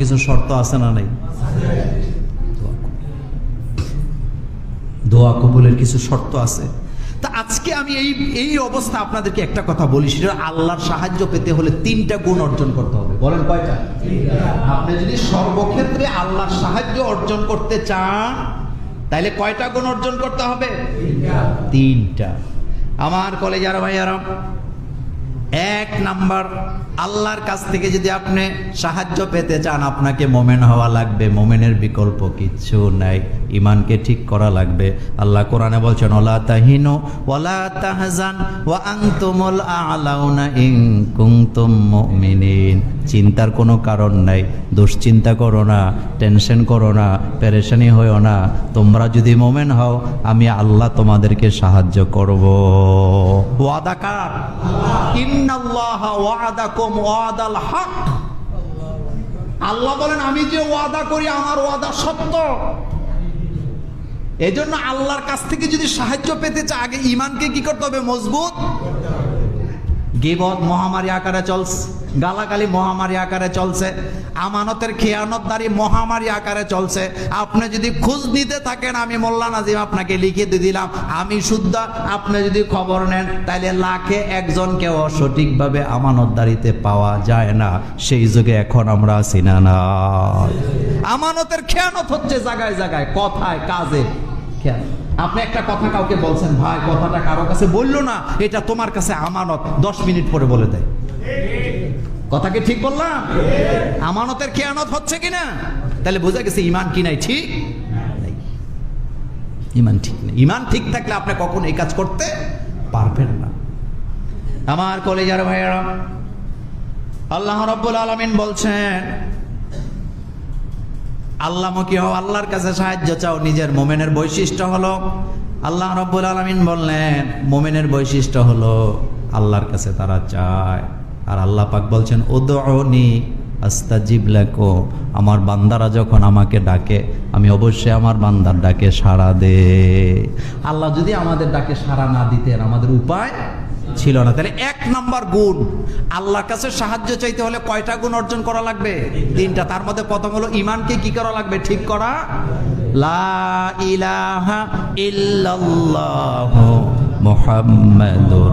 কিছু শর্ত আছে না নাই? দোয়া কবুলের কিছু শর্ত আছে। তা আজকে আমি এই এই অবস্থা আপনাদেরকে একটা কথা বলি, সেটা আল্লাহর সাহায্য পেতে হলে তিনটা গুণ অর্জন করতে হবে। বলেন কয়টা? আপনি যদি সর্বক্ষেত্রে আল্লাহর সাহায্য অর্জন করতে চান তাহলে কয়টা গুণ অর্জন করতে হবে? তিনটা। আমার কলেজার ভাইয়ারা এক নাম্বার আল্লাহর কাছ থেকে যদি আপনি সাহায্য পেতে চান আপনাকে মোমেন হওয়া লাগবে। মোমেনের বিকল্প কিচ্ছু নাই। ইমানকে ঠিক করা লাগবে। আল্লাহ কোরআনে বলছেন ওলা তাহিনু ওয়ালা তাহজান ওয়া আনতুমুল আলাউনা ইন কুনতুম মুমিনিন। চিন্তার কোনো কারণ নাই। দুশ্চিন্তা করো না টেনশন করো না পেরেশানি হইও না। তোমরা যদি মোমেন হও আমি আল্লাহ তোমাদেরকে সাহায্য করব। ওয়াদা কার? আল্লাহ বলেন, আমি যে ওয়াদা করি, আমার ওয়াদা সত্য। এই জন্য আল্লাহর কাছ থেকে যদি সাহায্য পেতে চায়, আগে ইমানকে কি করতে হবে? মজবুত? গিবত, মহামারী আকারে চলছে। গালাগালি মহামারী আকারে চলছে। আমানতের খেয়ানতদারি মহামারী আকারে চলছে। আপনি যদি খোঁজ নিতে থাকেন, আমি মোল্লা নাজিম আপনাকে লিখে দিয়ে দিলাম। আমি শুদ্ধ, আপনি যদি খবর নেন তাহলে লাখে একজনকেও সঠিকভাবে আমানতদারিতে পাওয়া যায় না। সেই যুগে এখন আমরা আছি না আমানতের খেয়ানত হচ্ছে জায়গায় জায়গায়, কথায়, কাজে। আপনি একটা কথা কাউকে বলছেন, ভাই, কথাটা কারও কাছে বলল না, এটা তোমার কাছে আমানত। দশ মিনিট পরে বলে দেয়। কথা কি ঠিক বললাম? আমানতের খেয়ানত হচ্ছে কিনা? তাহলে বোঝা গেছে ইমান কি নাই ঠিক ইমান ঠিক নেই। ইমান ঠিক থাকলে আপনি কখন এই কাজ করতে পারবেন না। আমার কলেজার ভাইয়েরা আল্লাহ রব্বুল আলমিন বলছেন আল্লাহমুখী হও আল্লাহর কাছে সাহায্য চাও নিজের মোমেনের বৈশিষ্ট্য হলো আল্লাহ রব্বুল আলমিন বললেন মোমেনের বৈশিষ্ট্য হলো আল্লাহর কাছে তারা চায়। আর আল্লাহ পাক বলছেন উদনি আস্তাজিব লেখো আমার বান্দারা যখন আমাকে ডাকে, আমি অবশ্যই আমার বান্দার ডাকে সাড়া দে। আল্লাহ যদি আমাদের ডাকে সাড়া না দিতেন, আমাদের উপায় ছিল না। তাহলে এক নাম্বার গুণ, আল্লাহর কাছে সাহায্য চাইতে হলে কয়টা গুণ অর্জন করা লাগবে? তিনটা। তার মধ্যে প্রথম হলো ইমানকে কি করা লাগবে? ঠিক করা? লা ইলাহা ইল্লাল্লাহ মুহাম্মাদুর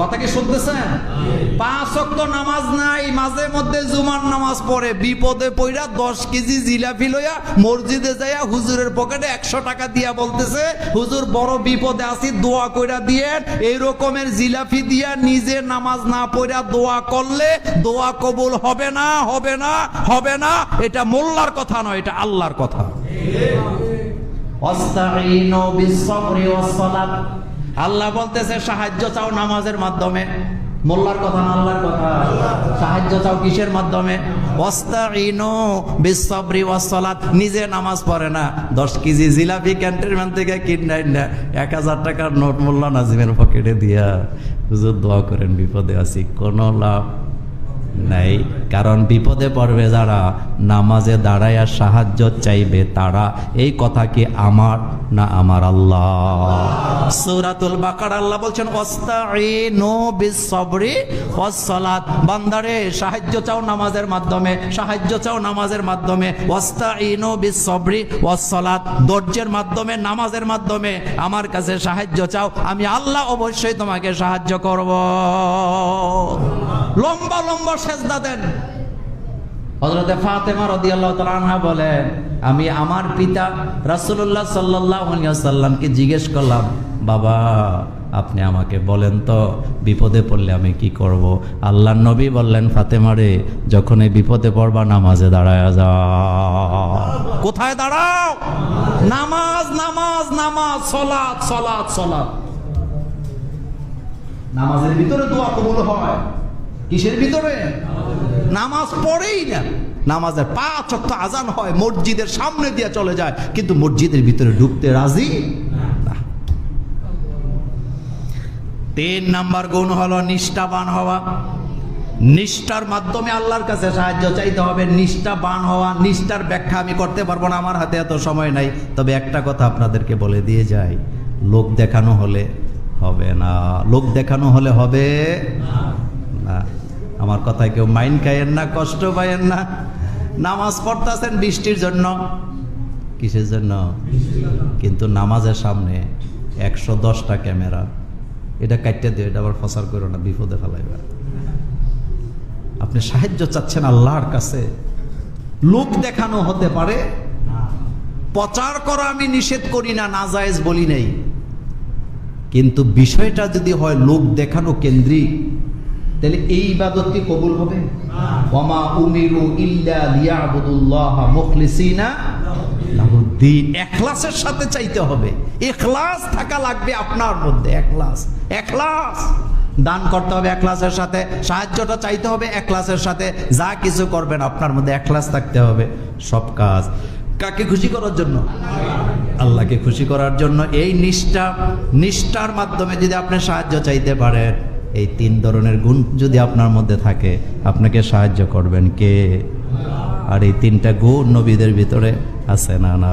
কথা কি শুনতেছেন? পাঁচ ওয়াক্ত নামাজ নাই মাঝে মধ্যে জুমার নামাজ পড়ে। বিপদে পইরা দশ কেজি জিলাপি লইয়া মসজিদে যাইয়া হুজুরের পকেটে একশো টাকা দিয়া বলতেছে হুজুর বড় বিপদে আছি দোয়া কইরা দিয়ে এই রকমের জিলাপি দিয়া নিজে নামাজ না পড়া দোয়া করলে দোয়া কবুল হবে না হবে না হবে না। এটা মোল্লার কথা নয় এটা আল্লাহর কথা। বিস-সাবরি ওয়াস-সালাত। আল্লাহ বলতেছে, সাহায্য চাও নামাজের মাধ্যমে। মোল্লার কথা না আল্লাহর কথা? সাহায্য চাও কিসের মাধ্যমে? নিজে নামাজ পড়ে না। 10 কেজি জিলাপি ক্যান্টনমেন্ট থেকে কিনাই না। 1000 টাকার নোট মোল্লা নাজিমের পকেটে দিয়া, হুজুর দোয়া করেন, বিপদে আছি। কোনো লাভ নাই। কারণ বিপদে পড়বে যারা, নামাজে দাঁড়াইয়া সাহায্য চাইবে তারা। এই কথা কি আমার না আমার আল্লাহ? সূরাতুল বাকার আল্লাহ বলছেন বান্দারে, সাহায্য চাও নামাজের মাধ্যমে, সাহায্য চাও নামাজের মাধ্যমে। ওয়াস্তাঈনু বিস-সাবরি ওয়াস-সালাত। ধৈর্যের মাধ্যমে, নামাজের মাধ্যমে। আমার কাছে সাহায্য চাও, আমি আল্লাহ অবশ্যই তোমাকে সাহায্য করব। লম্বা লম্বা সেজদা দেন। হজরতে ফাতেমা রাদিয়াল্লাহু তাআলা আনহা বলেন আমি আমার পিতা রাসূলুল্লাহ সাল্লাল্লাহু আলাইহি ওয়াসাল্লামকে জিজ্ঞেস করলাম বাবা আপনি আমাকে বলেন তো বিপদে পড়লে আমি কি করব? আল্লাহর নবী বললেন ফাতেমারে যখন এই বিপদে পড়বা নামাজে দাঁড়ায় যাও কোথায় দাঁড়াও? নামাজ নামাজ নামাজ সলাৎ সলাৎ সলাৎ। নামাজের ভিতরে দোয়া কবুল হয়। কিসের ভিতরে? নামাজ পড়েই না। নামাজের পাঁচ অক্ট আজান হয়, মসজিদের সামনে দিয়ে চলে যায়, কিন্তু মসজিদের ভিতরে ঢুকতে রাজি তিন নাম্বার গুণ হলো নিষ্ঠাবান হওয়া। নিষ্ঠার মাধ্যমে আল্লাহর কাছে সাহায্য চাইতে হবে। নিষ্ঠাবান হওয়া, নিষ্ঠার ব্যাখ্যা আমি করতে পারব না, আমার হাতে এত সময় নাই। তবে একটা কথা আপনাদেরকে বলে দিয়ে যাই, লোক দেখানো হলে হবে না। লোক দেখানো হলে হবে না। আমার কথায় কেউ মাইন্ড খাইয়েন না, কষ্ট পাইয়েন না। নামাজ পড়তেছেন বৃষ্টির জন্য। কিসের জন্য? কিন্তু নামাজের সামনে একশো দশটা ক্যামেরা। এটা কাটতে দিও, এটা আবার ফসার করো না, বিপদে ফেলাইবা। আপনি সাহায্য চাচ্ছেন আল্লাহর কাছে। লোক দেখানো হতে পারে। প্রচার করা আমি নিষেধ করি না, নাজায়েজ বলি নাই। কিন্তু বিষয়টা যদি হয় লোক দেখানো কেন্দ্রিক তাহলে এই ইবাদত কি কবুল হবে? ওমা ইল্লা লিয়াবুদুল্লাহ মুখলিসিনা লাহুদ্দিন এখলাসের সাথে চাইতে হবে। এখলাস থাকা লাগবে আপনার মধ্যে, এখলাস। এখলাস। দান করতে হবে একলাসের সাথে, সাহায্যটা চাইতে হবে একলাসের সাথে। যা কিছু করবেন আপনার মধ্যে একলাস থাকতে হবে। সব কাজ। কাকে খুশি করার জন্য? আল্লাহকে খুশি করার জন্য এই নিষ্ঠা, নিষ্ঠার মাধ্যমে যদি আপনি সাহায্য চাইতে পারেন। এই তিন ধরনের গুণ যদি আপনার মধ্যে থাকে, আপনাকে সাহায্য করবেন কে? আর এই তিনটা গুণ নবীদের ভিতরে আছে না না?